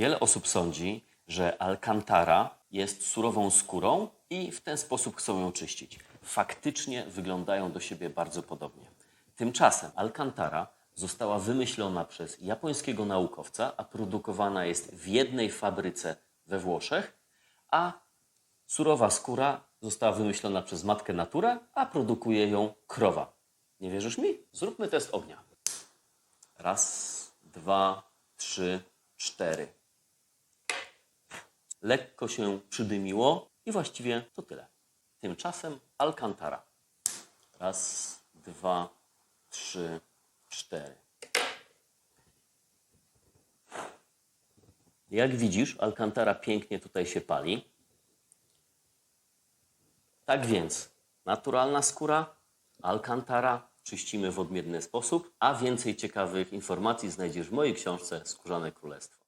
Wiele osób sądzi, że alcantara jest surową skórą i w ten sposób chcą ją czyścić. Faktycznie wyglądają do siebie bardzo podobnie. Tymczasem alcantara została wymyślona przez japońskiego naukowca, a produkowana jest w jednej fabryce we Włoszech, a surowa skóra została wymyślona przez matkę naturę, a produkuje ją krowa. Nie wierzysz mi? Zróbmy test ognia. Raz, dwa, trzy, cztery. Lekko się przydymiło i właściwie to tyle. Tymczasem Alcantara. Raz, dwa, trzy, cztery. Jak widzisz, Alcantara pięknie tutaj się pali. Tak więc, naturalna skóra, Alcantara czyścimy w odmienny sposób, a więcej ciekawych informacji znajdziesz w mojej książce Skórzane Królestwo.